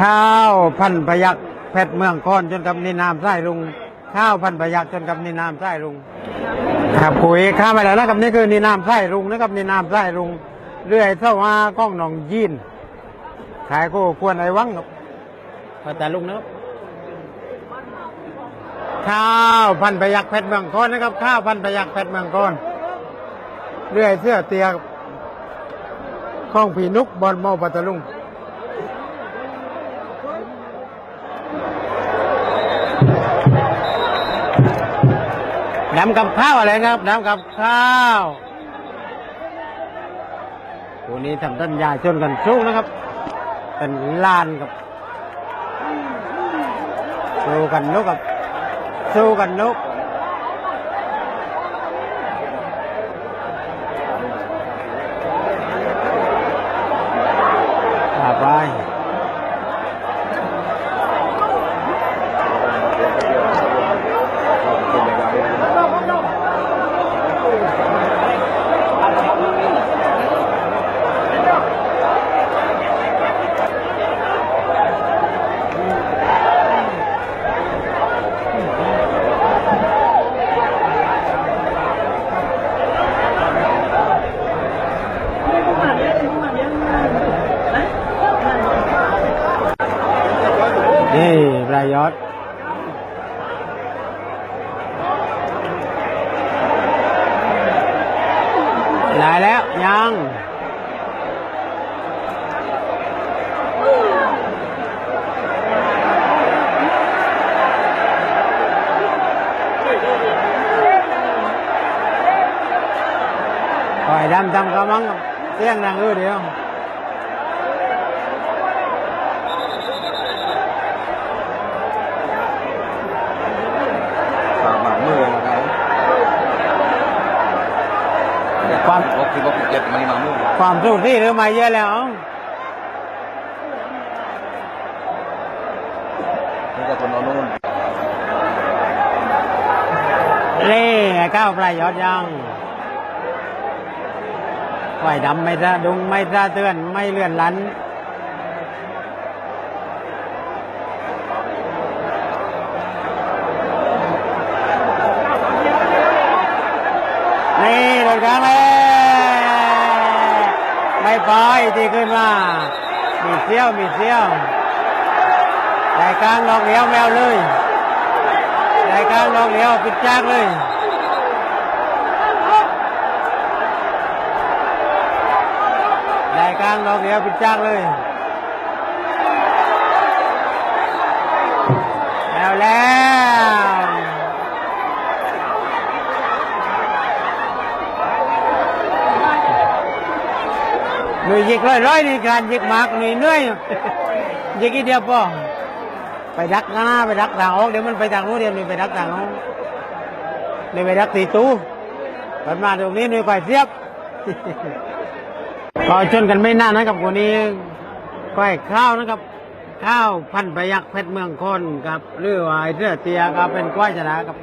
ข้าวพันพยักเพชรเมืองคอนจนกับนินามไส้ลุง ข้าวพันพยักจนกับนินามไส้ลุงครับปุ๋ยข้ามไปแล้วนะครับนี่คือนินามไส้ลุงนะครับนินามไส้ลุงเรื่อยเท่ามาก้องหนองยีนขายก็ควรไอ้วังครับแต่ลุงนะครับข้าวพันพยักเพชรเมืองคอนนะครับ ข้าวพันพยักเพชรเมืองคอนเรื่อยเสื้อเตียครับข้องผีนุกบอลเมาปัตตลุง น้ำกับข้าวอะไรครับ น้ำกับข้าวตัวนี้ทำต้นยาชนกันสู้นะครับ เป็นลานกับสู้กันนกกับสู้กันนกต่อไป นี่ปลายยศหลายแล้ว ยังปล่อยดำทำกระมังเสียงดังเออเดียว ฝากหมามือนะครับ ความบอกที่บอกเจ็บมันหมามือความสุขที่หรือไม่เยอะแล้วนี่ก็คนเอานู่นเล่ก้าวปลายยอดยังไหวดำไม่ระดุงไม่ระเตือนไม่เลื่อนลันนี่โดนกลางเลย ไม่ปล่อยที่ขึ้นมา มีเสี้ยว มีเสี้ยวไหลกลางลองเลี้ยวแมวเลยไหลกลางลองเลี้ยวปิดจากเลยไหลกลางลองเลี้ยวปิดจากเลย หนุ่ยิกร้อยร้อยนี่การยิกมากหนุ่เหนื่อยยิกอีเดียวพอไปดักหน้าไปดักทางออกเดี๋ยวมันไปทางโน้นเดี๋ยวมันไปดักทางโน้นเดี๋ยวไปดักตีตู้มันมาตรงนี้หนุ่ยไปเสียบก็ชนกันไม่นานนะครับคนนี้ก้อยข้าวนะครับ ข้าวพันพยักเพชรเมืองคนครับหรือว่าไอเสื้อเตียก็เป็นก้อยชนะครับ